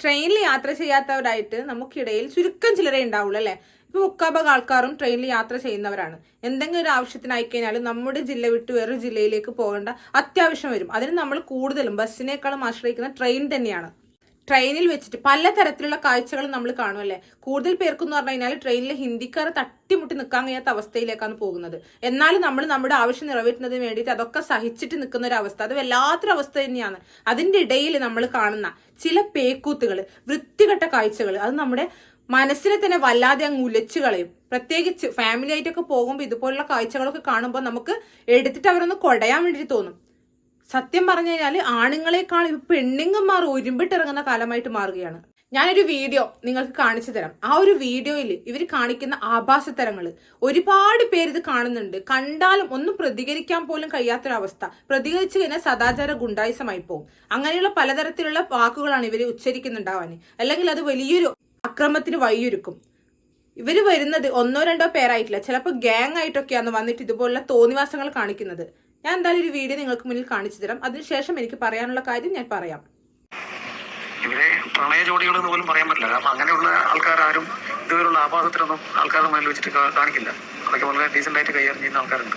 ട്രെയിനിൽ യാത്ര ചെയ്യാത്തവരായിട്ട് നമുക്കിടയിൽ ചുരുക്കം ചിലരെ ഉണ്ടാവുള്ളൂ അല്ലേ? ഇപ്പൊ മുക്കാഭാഗം ആൾക്കാരും ട്രെയിനിൽ യാത്ര ചെയ്യുന്നവരാണ്. എന്തെങ്കിലും ഒരു ആവശ്യത്തിനായി കഴിഞ്ഞാലും നമ്മുടെ ജില്ല വിട്ട് വേറൊരു ജില്ലയിലേക്ക് പോകേണ്ട അത്യാവശ്യം വരും. അതിന് നമ്മൾ കൂടുതലും ബസ്സിനേക്കാളും ആശ്രയിക്കുന്ന ട്രെയിൻ തന്നെയാണ്. ട്രെയിനിൽ വെച്ചിട്ട് പലതരത്തിലുള്ള കാഴ്ചകൾ നമ്മൾ കാണുമല്ലേ കൂടുതൽ പേർക്കെന്ന് പറഞ്ഞു കഴിഞ്ഞാൽ ട്രെയിനിൽ ഹിന്ദിക്കാർ തട്ടിമുട്ടി നിൽക്കാൻ കഴിയാത്ത അവസ്ഥയിലേക്കാണ് പോകുന്നത്. എന്നാലും നമ്മൾ നമ്മുടെ ആവശ്യം നിറവേറ്റുന്നതിന് വേണ്ടിയിട്ട് അതൊക്കെ സഹിച്ചിട്ട് നിൽക്കുന്ന ഒരു അവസ്ഥ. അത് വല്ലാത്തൊരു അവസ്ഥ തന്നെയാണ്. അതിന്റെ ഇടയിൽ നമ്മൾ കാണുന്ന ചില പേക്കൂത്തുകൾ വൃത്തികെട്ട കാഴ്ചകൾ അത് നമ്മുടെ മനസ്സിനെ തന്നെ വല്ലാതെ അങ്ങ് ഉലച്ചു കളയും. പ്രത്യേകിച്ച് ഫാമിലി ആയിട്ടൊക്കെ പോകുമ്പോൾ ഇതുപോലുള്ള കാഴ്ചകളൊക്കെ കാണുമ്പോൾ നമുക്ക് എടുത്തിട്ട് അവരൊന്ന് കൊടയാൻ വേണ്ടിയിട്ട് തോന്നും. സത്യം പറഞ്ഞു കഴിഞ്ഞാൽ ആണുങ്ങളെക്കാൾ ഇപ്പൊ പെണ്ണുങ്ങന്മാർ ഒരുമ്പിട്ടിറങ്ങുന്ന കാലമായിട്ട് മാറുകയാണ്. ഞാനൊരു വീഡിയോ നിങ്ങൾക്ക് കാണിച്ചു തരാം. ആ ഒരു വീഡിയോയിൽ ഇവർ കാണിക്കുന്ന ആഭാസത്തരങ്ങൾ ഒരുപാട് പേര് ഇത് കാണുന്നുണ്ട്. കണ്ടാലും ഒന്നും പ്രതികരിക്കാൻ പോലും കഴിയാത്തൊരവസ്ഥ. പ്രതികരിച്ചു കഴിഞ്ഞാൽ സദാചാര ഗുണ്ടായുസമായി പോകും അങ്ങനെയുള്ള പലതരത്തിലുള്ള വാക്കുകളാണ് ഇവർ ഉച്ചരിക്കുന്നുണ്ടാവാൻ. അല്ലെങ്കിൽ അത് വലിയൊരു അക്രമത്തിന് വഴിയൊരുക്കും. ഇവർ വരുന്നത് ഒന്നോ രണ്ടോ പേരായിട്ടില്ല. ചിലപ്പോൾ ഗ്യാങ് ആയിട്ടൊക്കെയാണ് വന്നിട്ട് ഇതുപോലുള്ള തോന്നിവാസങ്ങൾ കാണിക്കുന്നത്. ഞാൻ എന്തായാലും ഒരു വീഡിയോ നിങ്ങൾക്ക് മുന്നിൽ കാണിച്ചു തരാം. അതിനുശേഷം എനിക്ക് പറയാനുള്ള കാര്യം ഞാൻ പറയാം. ഇവരെ പ്രണയ ജോഡികൾ എന്ന് പോലും പറയാൻ പറ്റില്ല. കാരണം അങ്ങനെയുള്ള ആൾക്കാരും ഇതുവരെയുള്ള ആപാദത്തിലൊന്നും ആൾക്കാരുടെ മുന്നിൽ വെച്ചിട്ട് കാണിക്കില്ല. അതൊക്കെ വളരെ ഡീസന്റ് ആയിട്ട് കൈകാര്യം ചെയ്യുന്ന ആൾക്കാരുണ്ട്.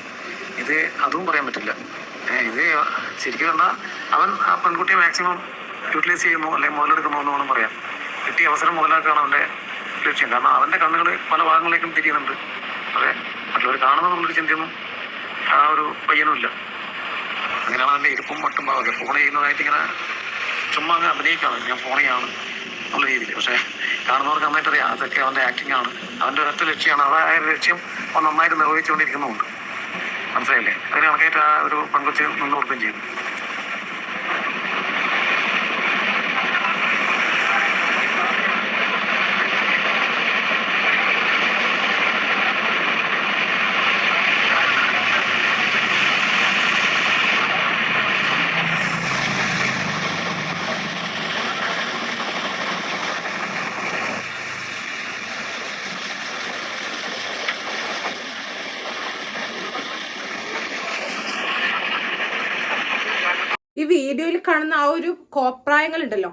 ഇത് അതും പറയാൻ പറ്റില്ല. ഇത് ശരിക്കും പറഞ്ഞാൽ അവൻ ആ പെൺകുട്ടിയെ മാക്സിമം യൂട്ടിലൈസ് ചെയ്യുന്നു അല്ലെങ്കിൽ മുതലെടുക്കുന്നു എന്ന് വേണം പറയാം കിട്ടിയ അവസരം മുതലാക്കുകയാണ് അവന്റെ ലക്ഷ്യം. കാരണം അവന്റെ കണ്ണുകൾ പല ഭാഗങ്ങളിലേക്കും തിരിയുന്നുണ്ട്. അതെ? മറ്റുള്ളവർ കാണുന്ന ചിന്തയൊന്നും ആ ഒരു പയ്യനും ഇല്ല അങ്ങനെയാണ് അതിന്റെ ഇരിപ്പും മട്ടും ഭാഗമൊക്കെ ഫോൺ ചെയ്യുന്നതായിട്ട് ഇങ്ങനെ ചുമ്മാ അങ്ങ് അഭിനയിക്കാണ്. ഞാൻ ഫോൺ ചെയ്യാണ് എന്നുള്ള രീതിയിൽ. പക്ഷേ കാണുന്നവർക്ക് നന്നായിട്ട് അറിയാം. അതൊക്കെ അവന്റെ ആക്ടിംഗ് ആണ്. അവന്റെ ഒരൊറ്റ ലക്ഷ്യമാണ്. അതായ ലക്ഷ്യം അവൻ നന്നായിട്ട് നിർവഹിച്ചുകൊണ്ടിരിക്കുന്നുമുണ്ട്. മനസ്സിലായില്ലേ? അതിന് കണക്കായിട്ട് ആ ഒരു പെൺകൊച്ച് നിന്ന് കൊടുക്കുകയും ചെയ്തു ഈ വീഡിയോയിൽ കാണുന്ന ആ ഒരു കോപ്രായങ്ങൾ ഉണ്ടല്ലോ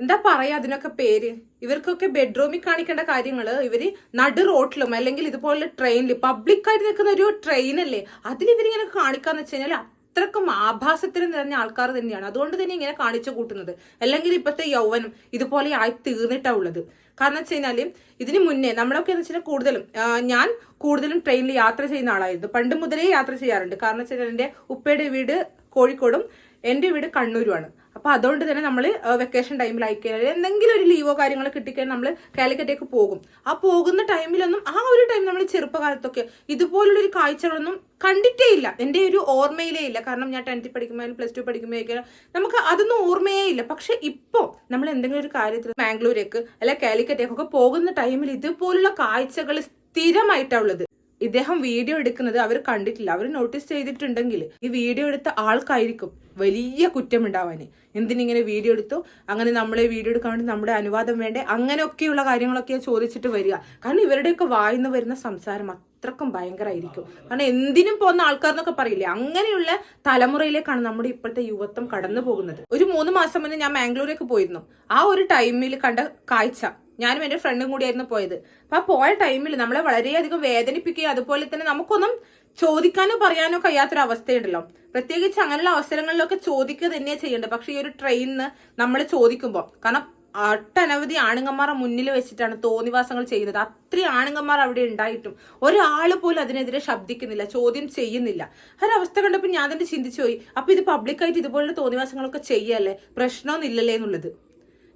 എന്താ പറയാ അതിനൊക്കെ പേര്? ഇവർക്കൊക്കെ ബെഡ്റൂമിൽ കാണിക്കേണ്ട കാര്യങ്ങൾ ഇവർ നടു റോട്ടിലും അല്ലെങ്കിൽ ഇതുപോലെ ട്രെയിനിൽ പബ്ലിക്കായിട്ട് നിൽക്കുന്ന ഒരു ട്രെയിനല്ലേ? അതിൽ ഇവരിങ്ങനെ കാണിക്കാന്ന് വെച്ച് കഴിഞ്ഞാൽ അത്രക്കും ആഭാസത്തിന് നിറഞ്ഞ ആൾക്കാർ തന്നെയാണ്. അതുകൊണ്ട് തന്നെ ഇങ്ങനെ കാണിച്ചു കൂട്ടുന്നത്. അല്ലെങ്കിൽ ഇപ്പോഴത്തെ യൗവനം ഇതുപോലെ ആയി തീർന്നിട്ടാ ഉള്ളത്. കാരണം വെച്ച് കഴിഞ്ഞാൽ ഇതിന് മുന്നേ നമ്മളൊക്കെ എന്ന് വെച്ചാൽ കൂടുതലും ഞാൻ കൂടുതലും ട്രെയിനിൽ യാത്ര ചെയ്യുന്ന ആളായിരുന്നു. പണ്ട് മുതലേ യാത്ര ചെയ്യാറുണ്ട്. കാരണം വെച്ചാൽ എന്റെ ഉപ്പയുടെ വീട് കോഴിക്കോടും എന്റെ വീട് കണ്ണൂരുമാണ് അപ്പോൾ അതുകൊണ്ട് തന്നെ നമ്മൾ വെക്കേഷൻ ടൈമിൽ അയക്കാൻ എന്തെങ്കിലും ഒരു ലീവോ കാര്യങ്ങളോ കിട്ടിക്കഴിഞ്ഞാൽ നമ്മൾ കാലിക്കറ്റേക്ക് പോകും. ആ പോകുന്ന ടൈമിലൊന്നും ആ ഒരു ടൈം നമ്മൾ ചെറുപ്പകാലത്തൊക്കെ ഇതുപോലുള്ള ഒരു കാഴ്ചകളൊന്നും കണ്ടിട്ടേ ഇല്ല. എന്റെ ഒരു ഓർമ്മയിലേ ഇല്ല. കാരണം ഞാൻ ടെൻത്തിൽ പഠിക്കുമ്പോഴും പ്ലസ് ടു പഠിക്കുമ്പോഴേക്കും നമുക്ക് അതൊന്നും ഓർമ്മയേ ഇല്ല. പക്ഷെ ഇപ്പോൾ നമ്മൾ എന്തെങ്കിലും ഒരു കാര്യത്തിൽ ബാംഗ്ലൂരേക്ക് അല്ലെ കാലിക്കറ്റേക്കൊക്കെ പോകുന്ന ടൈമിൽ ഇതുപോലുള്ള കാഴ്ചകൾ സ്ഥിരമായിട്ടാണ് ഉള്ളത്. ഇദ്ദേഹം വീഡിയോ എടുക്കുന്നത് അവർ കണ്ടിട്ടില്ല. അവർ നോട്ടീസ് ചെയ്തിട്ടുണ്ടെങ്കിൽ ഈ വീഡിയോ എടുത്ത ആൾക്കായിരിക്കും വലിയ കുറ്റം ഉണ്ടാവാന് എന്തിനിങ്ങനെ വീഡിയോ എടുത്തു? അങ്ങനെ നമ്മളെ വീഡിയോ എടുക്കാൻ വേണ്ടി നമ്മുടെ അനുവാദം വേണ്ടേ? അങ്ങനെയൊക്കെയുള്ള കാര്യങ്ങളൊക്കെ ചോദിച്ചിട്ട് വരിക. കാരണം ഇവരുടെയൊക്കെ വായിന്ന് വരുന്ന സംസാരം അത്രക്കും ഭയങ്കരമായിരിക്കും കാരണം എന്തിനും പോകുന്ന ആൾക്കാർ എന്നൊക്കെ പറയില്ലേ? അങ്ങനെയുള്ള തലമുറയിലേക്കാണ് നമ്മുടെ ഇപ്പോഴത്തെ യുവത്വം കടന്നു പോകുന്നത് ഒരു മൂന്ന് മാസം മുന്നേ ഞാൻ ബാംഗ്ലൂരേക്ക് പോയിരുന്നു. ആ ഒരു ടൈമിൽ കണ്ട കാഴ്ച ഞാനും എന്റെ ഫ്രണ്ടും കൂടിയായിരുന്നു പോയത്. അപ്പൊ ആ പോയ ടൈമിൽ നമ്മളെ വളരെയധികം വേദനിപ്പിക്കുകയും അതുപോലെ തന്നെ നമുക്കൊന്നും ചോദിക്കാനോ പറയാനോ കഴിയാത്തൊരു അവസ്ഥയുണ്ടല്ലോ പ്രത്യേകിച്ച് അങ്ങനെയുള്ള അവസരങ്ങളിലൊക്കെ ചോദിക്കുക തന്നെ ചെയ്യേണ്ടത്. പക്ഷെ ഈ ഒരു ട്രെയിനിന്ന് നമ്മൾ ചോദിക്കുമ്പോൾ കാരണം ഒട്ടനവധി ആണുങ്ങന്മാരെ മുന്നിൽ വെച്ചിട്ടാണ് തോന്നിവാസങ്ങൾ ചെയ്യുന്നത്. അത്രയും ആണുങ്ങന്മാർ അവിടെ ഉണ്ടായിട്ടും ഒരാൾ പോലും അതിനെതിരെ ശബ്ദിക്കുന്നില്ല ചോദ്യം ചെയ്യുന്നില്ല. ഒരവസ്ഥ കണ്ടപ്പോൾ ഞാൻ തന്നെ ചിന്തിച്ചു പോയി. അപ്പൊ ഇത് പബ്ലിക്കായിട്ട് ഇതുപോലുള്ള തോന്നിവാസങ്ങളൊക്കെ ചെയ്യല്ലേ? പ്രശ്നമൊന്നും ഇല്ലല്ലേ എന്നുള്ളത്.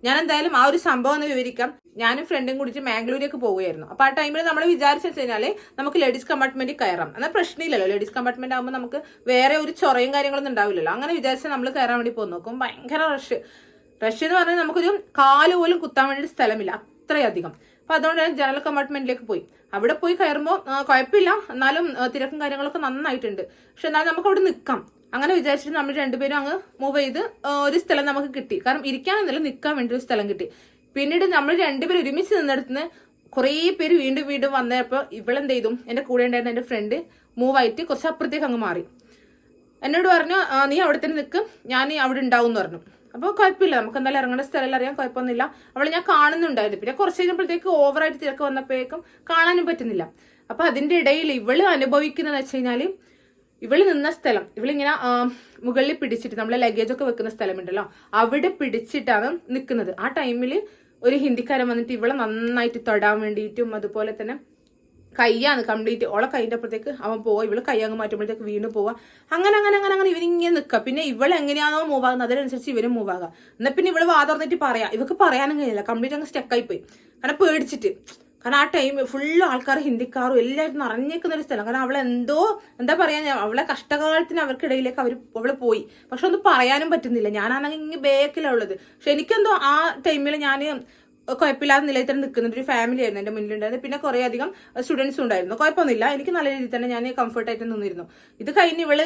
ഞാൻ എന്തായാലും ആ ഒരു സംഭവം ഒന്ന് വിവരിക്കാം. ഞാനും ഫ്രണ്ടും കൂടിയിട്ട് മാംഗ്ലൂരേക്ക് പോവുകയായിരുന്നു. അപ്പൊ ആ ടൈമിൽ നമ്മൾ വിചാരിച്ചു കഴിഞ്ഞാൽ നമുക്ക് ലേഡീസ് കമ്പാർട്ട്മെന്റിൽ കയറാം. എന്നാൽ പ്രശ്നമില്ലല്ലോ. ലേഡീസ് കമ്പാർട്ട്മെന്റ് ആകുമ്പോൾ നമുക്ക് വേറെ ഒരു ചൊറയും കാര്യങ്ങളൊന്നും ഉണ്ടാവില്ലല്ലോ. അങ്ങനെ വിചാരിച്ചാൽ നമ്മൾ കയറാൻ വേണ്ടി പോകും നോക്കും ഭയങ്കര റഷ് റഷ് എന്ന് പറഞ്ഞാൽ നമുക്കൊരു കാൽ പോലും കുത്താൻ വേണ്ടി സ്ഥലമില്ല. അത്രയധികം അപ്പൊ അതുകൊണ്ട് ഞാൻ ജനറൽ കമ്പാർട്ട്മെന്റിലേക്ക് പോയി. അവിടെ പോയി കയറുമ്പോൾ കുഴപ്പമില്ല. എന്നാലും തിരക്കും കാര്യങ്ങളൊക്കെ നന്നായിട്ടുണ്ട്. പക്ഷെ എന്നാലും നമുക്ക് അവിടെ നിൽക്കാം അങ്ങനെ വിചാരിച്ചിട്ട് നമ്മൾ രണ്ടുപേരും അങ്ങ് മൂവ് ചെയ്ത് ഒരു സ്ഥലം നമുക്ക് കിട്ടി. കാരണം ഇരിക്കാനെന്നല്ല നിൽക്കാൻ വേണ്ടി ഒരു സ്ഥലം കിട്ടി. പിന്നീട് നമ്മൾ രണ്ടുപേരും ഒരുമിച്ച് നിന്നിടത്തുനിന്ന് കുറേ പേര് വീണ്ടും വീണ്ടും വന്നപ്പോൾ ഇവളെന്ത് ചെയ്തു? എന്റെ കൂടെ ഉണ്ടായിരുന്ന എന്റെ ഫ്രണ്ട് മൂവ് ആയിട്ട് കുറച്ച് അപ്പുറത്തേക്ക് അങ്ങ് മാറി. എന്നോട് പറഞ്ഞു നീ അവിടെ തന്നെ നിൽക്കും. ഞാൻ അവിടെ ഉണ്ടാവും എന്ന് പറഞ്ഞു. അപ്പോൾ കുഴപ്പമില്ല. നമുക്ക് എന്തായാലും ഇറങ്ങേണ്ട സ്ഥലം അറിയാം കുഴപ്പമൊന്നുമില്ല. അവളെ ഞാൻ കാണുന്നുണ്ടായിരുന്നു. പിന്നെ കുറച്ച് കഴിഞ്ഞപ്പോഴത്തേക്ക് ഓവറായിട്ട് തിരക്ക് വന്നപ്പോഴേക്കും കാണാനും പറ്റുന്നില്ല. അപ്പോൾ അതിന്റെ ഇടയിൽ ഇവൾ അനുഭവിക്കുന്നതെന്ന് വെച്ച് കഴിഞ്ഞാൽ ഇവൾ നിന്ന സ്ഥലം ഇവളിങ്ങനെ മുകളിൽ പിടിച്ചിട്ട് നമ്മളെ ലഗേജ് ഒക്കെ വെക്കുന്ന സ്ഥലമുണ്ടല്ലോ അവിടെ പിടിച്ചിട്ടാണ് നിൽക്കുന്നത് ആ ടൈമിൽ ഒരു ഹിന്ദിക്കാരൻ വന്നിട്ട് ഇവളെ നന്നായിട്ട് തൊടാൻ വേണ്ടിയിട്ടും അതുപോലെ തന്നെ കയ്യാണ് കംപ്ലീറ്റ് ഓളെ കൈന്റെ അപ്പുറത്തേക്ക് അവൻ പോവാ ഇവൾ കൈ അങ്ങ് മാറ്റുമ്പോഴത്തേക്ക് വീണ്ടും പോവാ. അങ്ങനെ അങ്ങനെ അങ്ങനെ അങ്ങനെ ഇവനിങ്ങനെ നിൽക്കുക പിന്നെ ഇവൾ എങ്ങനെയാണോ മൂവ് ആകുന്നത് അതിനനുസരിച്ച് ഇവരും മൂവ് ആകുക എന്നാൽ പിന്നെ ഇവൾ വാതർന്നിട്ട് പറയാം. ഇവക്ക് പറയാനും കഴിയില്ല. കംപ്ലീറ്റ് അങ്ങ് സ്റ്റക്കായി പോയി കാരണം പേടിച്ചിട്ട്. കാരണം ആ ടൈം ഫുള്ള് ആൾക്കാർ ഹിന്ദിക്കാരും എല്ലാവരും നിറഞ്ഞേക്കുന്ന ഒരു സ്ഥലം. കാരണം അവളെ എന്തോ എന്താ പറയാ അവളെ കഷ്ടകാലത്തിന് അവർക്കിടയിലേക്ക് അവർ അവൾ പോയി. പക്ഷെ ഒന്നും പറയാനും പറ്റുന്നില്ല. ഞാനാണെങ്കിൽ ഇങ്ങനെ ബേക്കിലുള്ളത് പക്ഷെ എനിക്കെന്തോ ആ ടൈമിൽ ഞാൻ കുഴപ്പമില്ലാത്ത നിലയിൽ തന്നെ നിൽക്കുന്ന ഒരു ഫാമിലി ആയിരുന്നു എന്റെ മുന്നിലുണ്ടായിരുന്നത്. പിന്നെ കുറേ അധികം സ്റ്റുഡൻസും ഉണ്ടായിരുന്നു. കുഴപ്പമൊന്നുമില്ല. എനിക്ക് നല്ല രീതിയിൽ തന്നെ ഞാൻ കംഫർട്ടായിട്ട് നിന്നിരുന്നു. ഇത് കഴിഞ്ഞ് ഇവൾ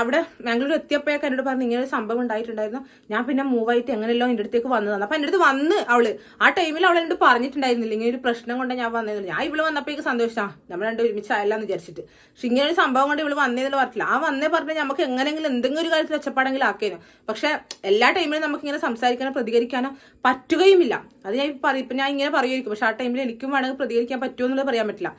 അവിടെ ബാംഗ്ലൂർ എത്തിയപ്പോഴൊക്കെ എന്നോട് പറഞ്ഞു ഇങ്ങനെ ഒരു സംഭവം ഉണ്ടായിട്ടുണ്ടായിരുന്നു. ഞാൻ പിന്നെ മൂവ് ആയിട്ട് എങ്ങനെയല്ലോ എന്റെ അടുത്തേക്ക് വന്നതാണ് അപ്പൊ എന്റെ അടുത്ത് വന്ന് അവൾ ആ ടൈമിൽ അവൾ എന്നോട് പറഞ്ഞിട്ടുണ്ടായിരുന്നില്ല. ഇങ്ങനെ ഒരു പ്രശ്നം കൊണ്ട് ഞാൻ വന്നത് ഞാൻ ഇവൾ വന്നപ്പോഴേക്ക് സന്തോഷമാണ് നമ്മൾ രണ്ട് ഒരുമിച്ച് ആയല്ലാന്ന് വിചാരിച്ചിട്ട്. പക്ഷെ ഇങ്ങനെ ഒരു സംഭവം കൊണ്ട് ഇവൾ വന്നേന്നുള്ള പറഞ്ഞില്ല ആ വന്നേ പറഞ്ഞാൽ നമുക്ക് എങ്ങനെയെങ്കിലും എന്തെങ്കിലും ഒരു കാര്യത്തിൽ ഒച്ചപ്പാടെങ്കിലും ആക്കേനു. പക്ഷെ എല്ലാ ടൈമിലും നമുക്ക് ഇങ്ങനെ സംസാരിക്കാനോ പ്രതികരിക്കാനോ പറ്റുകയുമില്ല. അത് ഞാൻ പറയും. ഇപ്പം ഞാൻ ഇങ്ങനെ പറയുമായിരിക്കും. പക്ഷെ ആ ടൈമിൽ എനിക്കും വേണമെങ്കിൽ പ്രതികരിക്കാൻ പറ്റുമോ എന്നുള്ളത് പറയാൻ പറ്റില്ല.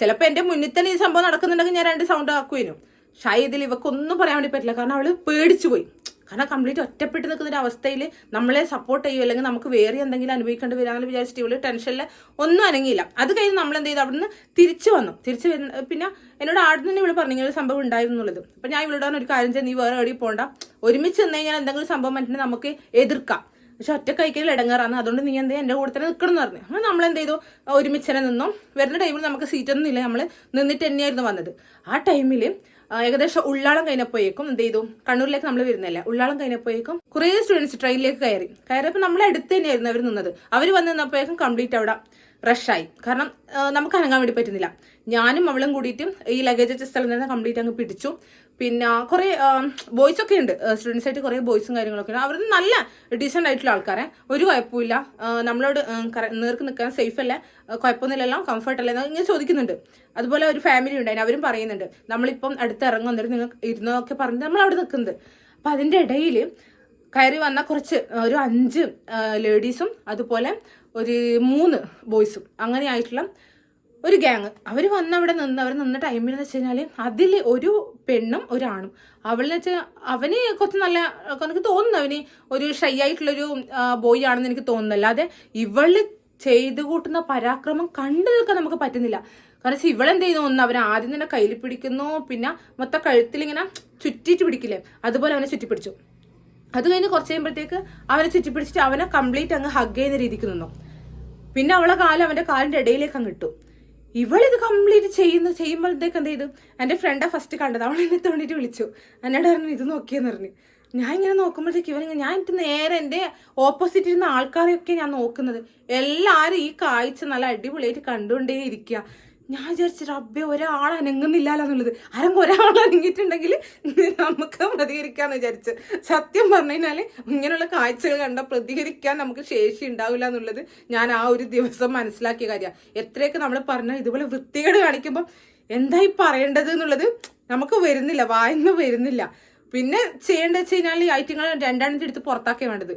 ചിലപ്പോൾ എന്റെ മുന്നിൽ തന്നെ ഈ സംഭവം നടക്കുന്നുണ്ടെങ്കിൽ ഞാൻ രണ്ട് സൗണ്ട് ആക്കുവേനും പക്ഷേ ഇതിൽ ഇവക്കൊന്നും പറയാൻ വേണ്ടി പറ്റില്ല. കാരണം അവൾ പേടിച്ചു പോയി കാരണം കംപ്ലീറ്റ് ഒറ്റപ്പെട്ട് നിൽക്കുന്ന ഒരു അവസ്ഥയിൽ നമ്മളെ സപ്പോർട്ട് ചെയ്യുമോ അല്ലെങ്കിൽ നമുക്ക് വേറെ എന്തെങ്കിലും അനുഭവിക്കേണ്ടി വരാമെന്ന് വിചാരിച്ചിട്ട് ഇവൾ ടെൻഷനിൽ ഒന്നും അനങ്ങിയില്ല. അത് കഴിഞ്ഞ് നമ്മൾ എന്ത് ചെയ്തു? അവിടുന്ന് തിരിച്ചു വന്നു. തിരിച്ചു വരുന്ന പിന്നെ എന്നോട് ആദ്യം തന്നെ ഇവൾ പറഞ്ഞു ഒരു സംഭവം ഉണ്ടായിരുന്നു എന്നുള്ളത്. അപ്പൊ ഞാൻ ഇവിടെ ഒരു കാര്യം ചെയ്യാൻ നീ വേറെ എവിടെയും പോകണ്ട ഒരുമിച്ച് നിന്ന് കഴിഞ്ഞാൽ എന്തെങ്കിലും സംഭവം പറ്റുന്നത് നമുക്ക് എതിർക്കാം. പക്ഷെ ഒറ്റ കൈക്കൽ ഇടങ്ങാറാണ് അതുകൊണ്ട് നീ എന്ത് എന്റെ കൂടെ തന്നെ നിൽക്കണം എന്ന് പറഞ്ഞു. അങ്ങനെ നമ്മൾ എന്ത് ചെയ്തു ഒരുമിച്ച് തന്നെ നിന്നു. വരുന്ന ടൈമിൽ നമുക്ക് സീറ്റൊന്നും ഇല്ല. നമ്മൾ നിന്നിട്ട് തന്നെയായിരുന്നു വന്നത്. ആ ടൈമിൽ ഏകദേശം ഉള്ളാളം കഴിഞ്ഞപ്പോഴേക്കും എന്ത് ചെയ്തു? കണ്ണൂരിലേക്ക് നമ്മൾ വരുന്നില്ല ഉള്ളാളം കഴിഞ്ഞപ്പോഴേക്കും കുറേ സ്റ്റുഡൻസ് ട്രെയിനിലേക്ക് കയറി. കയറിയപ്പോൾ നമ്മളെ അടുത്ത് തന്നെയായിരുന്നു അവർ നിന്നത്. അവർ വന്ന് നിന്നപ്പോഴേക്കും കംപ്ലീറ്റ് അവിടെ. റഷായി കാരണം നമുക്ക് അനങ്ങാൻ വേണ്ടി പറ്റുന്നില്ല. ഞാനും അവളും കൂടിയിട്ട് ഈ ലഗേജ് വെച്ച സ്ഥലം തന്നെ കംപ്ലീറ്റ് അങ്ങ് പിടിച്ചു. പിന്നെ കുറേ ബോയ്സ് ഒക്കെ ഉണ്ട്. സ്റ്റുഡൻസ് ആയിട്ട് കുറേ ബോയ്സും കാര്യങ്ങളൊക്കെ ഉണ്ട്. അവർ നല്ല ഡീസെന്റ് ആയിട്ടുള്ള ആൾക്കാരെ. ഒരു കുഴപ്പമില്ല നമ്മളോട് നേർക്ക് നിൽക്കാൻ സേഫ് അല്ലേ. കുഴപ്പമൊന്നുമില്ലല്ലോ. കംഫർട്ട് അല്ലേ. ഇങ്ങനെ ചോദിക്കുന്നുണ്ട്. അതുപോലെ ഒരു ഫാമിലി ഉണ്ടായിരുന്നു. അവരും പറയുന്നുണ്ട്. നമ്മളിപ്പം അടുത്ത് ഇറങ്ങും. എന്നിട്ട് നിങ്ങൾ ഇരുന്നൊക്കെ പറഞ്ഞ് നമ്മൾ അവിടെ നിൽക്കുന്നത്. അപ്പം അതിന്റെ ഇടയിൽ കയറി വന്ന കുറച്ച് ഒരു അഞ്ച് ലേഡീസും അതുപോലെ ഒരു മൂന്ന് ബോയ്സും അങ്ങനെ ആയിട്ടുള്ള ഒരു ഗ്യാങ് അവർ വന്ന് അവിടെ നിന്ന് അവർ നിന്ന ടൈമിൽ എന്ന് വെച്ച് കഴിഞ്ഞാൽ അതിൽ ഒരു പെണ്ണും ഒരാണും അവളെന്ന് വെച്ചാൽ അവന് കുറച്ച് നല്ല എനിക്ക് തോന്നുന്നു അവന് ഒരു ഷൈ ആയിട്ടുള്ളൊരു ബോയ് ആണെന്ന് എനിക്ക് തോന്നുന്നു അല്ലാതെ ഇവൾ ചെയ്തു കൂട്ടുന്ന പരാക്രമം കണ്ടു നിൽക്കാൻ നമുക്ക് പറ്റുന്നില്ല. കാരണം വെച്ചാൽ ഇവളെന്ത് ചെയ്യുന്നു? ഒന്ന് അവൻ ആദ്യം തന്നെ കയ്യിൽ പിടിക്കുന്നു പിന്നെ മൊത്തം കഴുത്തിൽ ഇങ്ങനെ ചുറ്റിയിട്ട് പിടിക്കില്ലേ? അതുപോലെ അവനെ ചുറ്റിപ്പിടിച്ചു. അത് കഴിഞ്ഞ് കുറച്ച് കഴിയുമ്പോഴത്തേക്ക് അവനെ ചുറ്റിപ്പിടിച്ചിട്ട് അവനെ കംപ്ലീറ്റ് അങ്ങ് ഹഗ് ചെയ്യുന്ന രീതിക്ക് നിന്നു. പിന്നെ അവളെ കാലം അവന്റെ കാലിന്റെ ഇടയിലേക്ക് അങ്ങ് ഇട്ടു. ഇവളിത് കംപ്ലീറ്റ് ചെയ്യുന്ന ചെയ്യുമ്പോഴത്തേക്ക് എന്ത് ചെയ്തു? എന്റെ ഫ്രണ്ടാ ഫസ്റ്റ് കണ്ടത്. അവൾ എന്നെ തോണ്ടിട്ട് വിളിച്ചു. എന്നോട് പറഞ്ഞു ഇത് നോക്കിയെന്ന് പറഞ്ഞു. ഞാൻ ഇങ്ങനെ നോക്കുമ്പോഴത്തേക്ക് ഇവൻ ഞാൻ എനിക്ക് നേരെ എന്റെ ഓപ്പോസിറ്റ് ഇരുന്ന ആൾക്കാരെയൊക്കെ ഞാൻ നോക്കുന്നത്. എല്ലാവരും ഈ കാഴ്ച നല്ല അടിപൊളിയായിട്ട് കണ്ടുകൊണ്ടേ ഇരിക്കുക ഞാൻ വിചാരിച്ചു റബ്ബെ ഒരാൾ അനങ്ങുന്നില്ലല്ലോ എന്നുള്ളത്. ആരെങ്കിലും ഒരാൾ അനങ്ങിയിട്ടുണ്ടെങ്കിൽ നമുക്ക് പ്രതികരിക്കാന്ന് വിചാരിച്ചു. സത്യം പറഞ്ഞു കഴിഞ്ഞാൽ ഇങ്ങനെയുള്ള കാഴ്ചകൾ കണ്ട പ്രതികരിക്കാൻ നമുക്ക് ശേഷി ഉണ്ടാവില്ല എന്നുള്ളത് ഞാൻ ആ ഒരു ദിവസം മനസ്സിലാക്കിയ കാര്യമാണ് എത്രയൊക്കെ നമ്മൾ പറഞ്ഞാൽ ഇതുപോലെ വൃത്തികേട് കാണിക്കുമ്പോൾ എന്തായി പറയേണ്ടത് എന്നുള്ളത് നമുക്ക് വരുന്നില്ല വായന്ന് വരുന്നില്ല. പിന്നെ ചെയ്യേണ്ടത് വെച്ച് കഴിഞ്ഞാൽ ഈ ഐറ്റങ്ങൾ രണ്ടെണ്ണത്തെ എടുത്ത് പുറത്താക്കിയ വേണ്ടത്.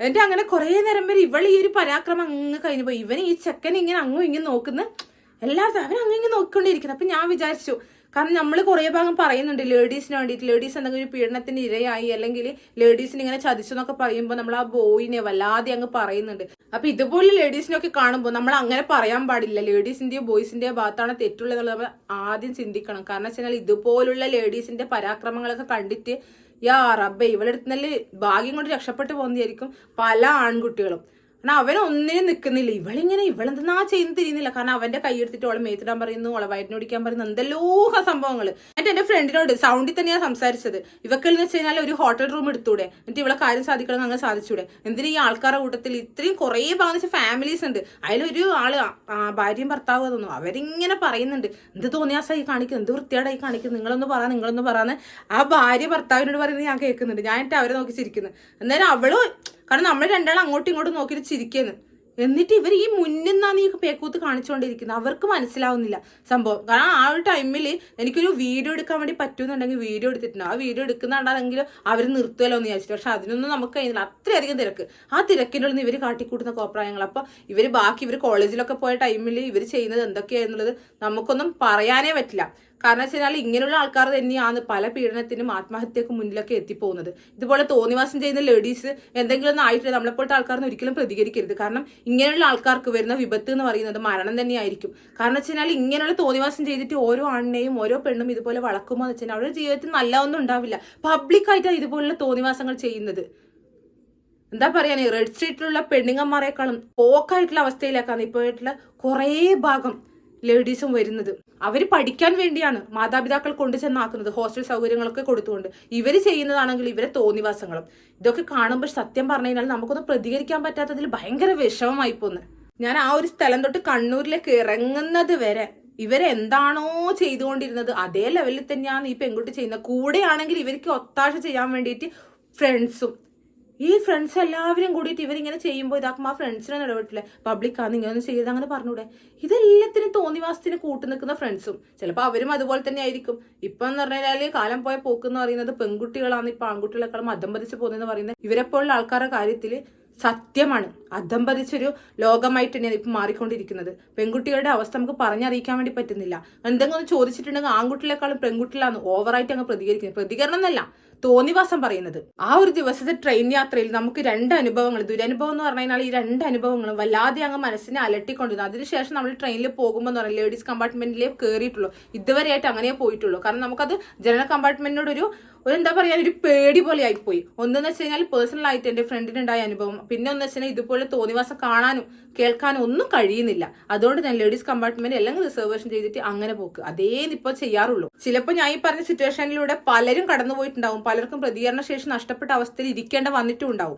എന്റെ അങ്ങനെ കുറേ നേരം വരെ ഇവൾ ഈ ഒരു പരാക്രമം അങ്ങ് കഴിഞ്ഞു പോയി. ഇവൻ ഈ ചെക്കൻ ഇങ്ങനെ അങ്ങും ഇങ്ങനെ നോക്കുന്ന എല്ലാ അവൻ അങ്ങനെ നോക്കിക്കൊണ്ടിരിക്കുന്നത് അപ്പൊ ഞാൻ വിചാരിച്ചു കാരണം നമ്മൾ കുറേ ഭാഗം പറയുന്നുണ്ട് ലേഡീസിന് വേണ്ടിയിട്ട് ലേഡീസ് എന്തെങ്കിലും ഒരു പീഡനത്തിന് ഇരയായി അല്ലെങ്കിൽ ലേഡീസിന് ഇങ്ങനെ ചതിച്ചു എന്നൊക്കെ പറയുമ്പോൾ നമ്മൾ ആ ബോയിനെ വല്ലാതെ അങ്ങ് പറയുന്നുണ്ട്. അപ്പൊ ഇതുപോലെ ലേഡീസിനൊക്കെ കാണുമ്പോൾ നമ്മൾ അങ്ങനെ പറയാൻ പാടില്ല. ലേഡീസിന്റെയോ ബോയ്സിന്റെയോ ഭാഗത്താണ് തെറ്റുള്ളത് നമ്മൾ ആദ്യം ചിന്തിക്കണം. കാരണം വെച്ചാൽ ഇതുപോലുള്ള ലേഡീസിന്റെ പരാക്രമങ്ങളൊക്കെ കണ്ടിട്ട് യാ റബ്ബെ ഇവളെടുത്തുന്നല്ലേ ഭാഗ്യം കൊണ്ട് രക്ഷപ്പെട്ടു പോകുന്നതായിരിക്കും പല ആൺകുട്ടികളും. കാരണം അവൻ ഒന്നിനും നിൽക്കുന്നില്ല ഇവളിങ്ങനെ ഇവളെന്തെന്നാ ചെയ്യുന്ന തിരിയുന്നില്ല. കാരണം അവന്റെ കൈയെടുത്തിട്ട് ഓളെ മേത്തിടാൻ പറയുന്നു ഓളെ വയറ്റിനോടിക്കാൻ പറയുന്നു എന്തെല്ലോ സംഭവങ്ങൾ എന്നിട്ട് എന്റെ ഫ്രണ്ടിനോട് സൗണ്ടിൽ തന്നെയാണ് സംസാരിച്ചത്. ഇവക്കെന്ന് വെച്ച് കഴിഞ്ഞാൽ ഒരു ഹോട്ടൽ റൂം എടുത്തൂടെ. എന്നിട്ട് ഇവളെ കാര്യം സാധിക്കണം അങ്ങനെ സാധിച്ചൂടെ. എന്തിനാ ഈ ആൾക്കാരുടെ കൂട്ടത്തിൽ ഇത്രയും കുറേ ഭാഗം ഫാമിലീസ് ഉണ്ട്. അതിലൊരു ആൾ ഭാര്യയും ഭർത്താവ് തോന്നുന്നു. അവരിങ്ങനെ പറയുന്നുണ്ട്. എന്ത് തോന്നിയാസായി കാണിക്കുന്നു എന്ത് വൃത്തിയാടായി കാണിക്കുന്നു നിങ്ങളൊന്ന് പറ നിങ്ങളൊന്ന് പറയാന്ന് ആ ഭാര്യ ഭർത്താവിനോട് പറയുന്നത് ഞാൻ കേൾക്കുന്നുണ്ട്. ഞാൻ എന്നിട്ട് അവരെ നോക്കി ചിരിക്കുന്നു. എന്നാലും അവൾ കാരണം നമ്മൾ രണ്ടാളും അങ്ങോട്ടും ഇങ്ങോട്ടും നോക്കിയിട്ട് ചിരിക്കുന്നു. എന്നിട്ട് ഇവർ ഈ മുന്നിൽ നിന്നാണ് ഈ പേക്കൂത്ത് കാണിച്ചുകൊണ്ടിരിക്കുന്നത് അവർക്ക് മനസ്സിലാവുന്നില്ല സംഭവം. കാരണം ആ ഒരു ടൈമിൽ എനിക്കൊരു വീഡിയോ എടുക്കാൻ വേണ്ടി പറ്റുമെന്നുണ്ടെങ്കിൽ വീഡിയോ എടുത്തിട്ടുണ്ട്. ആ വീഡിയോ എടുക്കുന്നുണ്ടെങ്കിൽ അവർ നിർത്തുമല്ലോ എന്ന് വിചാരിച്ചു പക്ഷെ അതിനൊന്നും നമുക്ക് കഴിഞ്ഞില്ല അത്രയധികം തിരക്ക്. ആ തിരക്കിനുള്ളിൽ ഇവർ കാട്ടിക്കൂട്ടുന്ന കോപ്രായങ്ങൾ. അപ്പോൾ ഇവർ ബാക്കി ഇവർ കോളേജിലൊക്കെ പോയ ടൈമിൽ ഇവർ ചെയ്യുന്നത് എന്തൊക്കെയാണെന്നുള്ളത് നമുക്കൊന്നും പറയാനേ പറ്റില്ല. കാരണം വെച്ച് ഇങ്ങനെയുള്ള ആൾക്കാർ തന്നെയാണ് പല പീഡനത്തിനും ആത്മഹത്യക്ക് മുന്നിലൊക്കെ എത്തിപ്പോകുന്നത്. ഇതുപോലെ തോന്നിവാസം ചെയ്യുന്ന ലേഡീസ് എന്തെങ്കിലും ഒന്നും ആയിട്ട് നമ്മളെപ്പോഴത്തെ ആൾക്കാരൊന്നും ഒരിക്കലും പ്രതികരിക്കരുത്. കാരണം ഇങ്ങനെയുള്ള ആൾക്കാർക്ക് വരുന്ന വിപത്ത് എന്ന് പറയുന്നത് മരണം തന്നെയായിരിക്കും. കാരണം വെച്ച് കഴിഞ്ഞാൽ ഇങ്ങനെയുള്ള തോന്നിവാസം ചെയ്തിട്ട് ഓരോ ആണിനെയും ഓരോ പെണ്ണും ഇതുപോലെ വളക്കുമോ എന്ന് വെച്ചാൽ അവരുടെ ജീവിതത്തിൽ നല്ല ഒന്നും ഉണ്ടാവില്ല പബ്ലിക്കായിട്ടാണ് ഇതുപോലുള്ള തോന്നിവാസങ്ങൾ ചെയ്യുന്നത്. എന്താ പറയാ? റെഡ് സ്ട്രീറ്റിലുള്ള പെണ്ണുങ്ങന്മാരെക്കാളും പോക്കായിട്ടുള്ള അവസ്ഥയിലേക്കാണ് ഇപ്പോഴായിട്ടുള്ള കുറേ ഭാഗം. ലേഡീസും വരുന്നത്. അവർ പഠിക്കാൻ വേണ്ടിയാണ് മാതാപിതാക്കൾ കൊണ്ടു ചെന്നാക്കുന്നത് ഹോസ്റ്റൽ സൗകര്യങ്ങളൊക്കെ കൊടുത്തുകൊണ്ട്. ഇവർ ചെയ്യുന്നതാണെങ്കിൽ ഇവരെ തോന്നിവാസങ്ങളും. ഇതൊക്കെ കാണുമ്പോൾ സത്യം പറഞ്ഞു കഴിഞ്ഞാൽ നമുക്കൊന്നും പ്രതികരിക്കാൻ പറ്റാത്തതിൽ ഭയങ്കര വിഷമമായി പോന്ന്. ഞാൻ ആ ഒരു സ്ഥലം തൊട്ട് കണ്ണൂരിലേക്ക് ഇറങ്ങുന്നത് വരെ ഇവരെന്താണോ ചെയ്തുകൊണ്ടിരുന്നത് അതേ ലെവലിൽ തന്നെയാണ് ഈ പെൺകുട്ടി ചെയ്യുന്നത്. കൂടെയാണെങ്കിൽ ഇവർക്ക് ഒത്താശ ചെയ്യാൻ വേണ്ടിയിട്ട് ഫ്രണ്ട്സും ഈ ഫ്രണ്ട്സ് എല്ലാവരും കൂടിയിട്ട് ഇവരിങ്ങനെ ചെയ്യുമ്പോൾ ഇതാക്കുമ്പോൾ ആ ഫ്രണ്ട്സിനെ ഇടപെട്ടില്ലേ പബ്ലിക്കാണ് ഇങ്ങനെ ചെയ്ത് അങ്ങനെ പറഞ്ഞൂടെ. ഇതെല്ലാത്തിനും തോന്നിവാസത്തിന് കൂട്ടു നിൽക്കുന്ന ഫ്രണ്ട്സും ചിലപ്പോൾ അവരും അതുപോലെ തന്നെ ആയിരിക്കും. ഇപ്പം എന്ന് പറഞ്ഞാൽ കാലം പോയ പോക്ക് എന്ന് പറയുന്നത് പെൺകുട്ടികളാണ് ഇപ്പൊ ആൺകുട്ടികളെക്കാളും അധംപതിച്ച് പോകുന്നതെന്ന് പറയുന്നത് ഇവരെപ്പോഴുള്ള ആൾക്കാരുടെ കാര്യത്തിൽ സത്യമാണ്. അധംപതിച്ചൊരു ലോകമായിട്ട് തന്നെയാണ് ഇപ്പം മാറിക്കൊണ്ടിരിക്കുന്നത്. പെൺകുട്ടികളുടെ അവസ്ഥ നമുക്ക് പറഞ്ഞറിയിക്കാൻ വേണ്ടി പറ്റുന്നില്ല. എന്തെങ്കിലും ചോദിച്ചിട്ടുണ്ടെങ്കിൽ ആൺകുട്ടികളെക്കാളും പെൺകുട്ടികളാണ് ഓവറായിട്ട് അങ്ങ് പ്രതികരിക്കുന്നത്. പ്രതികരണം എന്നല്ല. തോന്നിവാസം പറയുന്നത്. ആ ഒരു ദിവസത്തെ ട്രെയിൻ യാത്രയിൽ നമുക്ക് രണ്ട് അനുഭവങ്ങൾ ദുരനുഭവം എന്ന് പറഞ്ഞു കഴിഞ്ഞാൽ ഈ രണ്ട് അനുഭവങ്ങളും വല്ലാതെ അങ്ങ് മനസ്സിനെ അലട്ടിക്കൊണ്ടിരുന്നു. അതിനുശേഷം നമ്മൾ ട്രെയിനിൽ പോകുമ്പോൾ എന്ന് പറഞ്ഞാൽ ലേഡീസ് കമ്പാർട്ട്മെന്റിലേ കയറിയിട്ടുള്ളൂ ഇതുവരെയായിട്ട് അങ്ങനെ പോയിട്ടുള്ളൂ. കാരണം നമുക്കത് ജനറൽ കമ്പാർട്ട്മെന്റിനോടൊരു ഒരു എന്താ പറയാ ഒരു പേടി പോലെ ആയിപ്പോയി. ഒന്നെന്ന് വെച്ച് കഴിഞ്ഞാൽ ആയിട്ട് എന്റെ ഫ്രണ്ടിനുണ്ടായ അനുഭവം. പിന്നെ ഒന്ന് വെച്ചാൽ ഇതുപോലെ തോന്നിവാസം കാണാനും കേൾക്കാനും ഒന്നും കഴിയുന്നില്ല. അതുകൊണ്ട് ഞാൻ ലേഡീസ് കമ്പാർട്ട്മെന്റ് എല്ലാം റിസർവേഷൻ ചെയ്തിട്ട് അങ്ങനെ പോക്ക്. അതേ ഇപ്പൊ ചെയ്യാറുള്ളൂ. ചിലപ്പോൾ ഞാൻ ഈ പറഞ്ഞ സിറ്റുവേഷനിലൂടെ പലരും കടന്നുപോയിട്ടുണ്ടാവും. പലർക്കും പ്രതികരണ ശേഷി നഷ്ടപ്പെട്ട അവസ്ഥയിൽ ഇരിക്കേണ്ട വന്നിട്ടും ഉണ്ടാവും.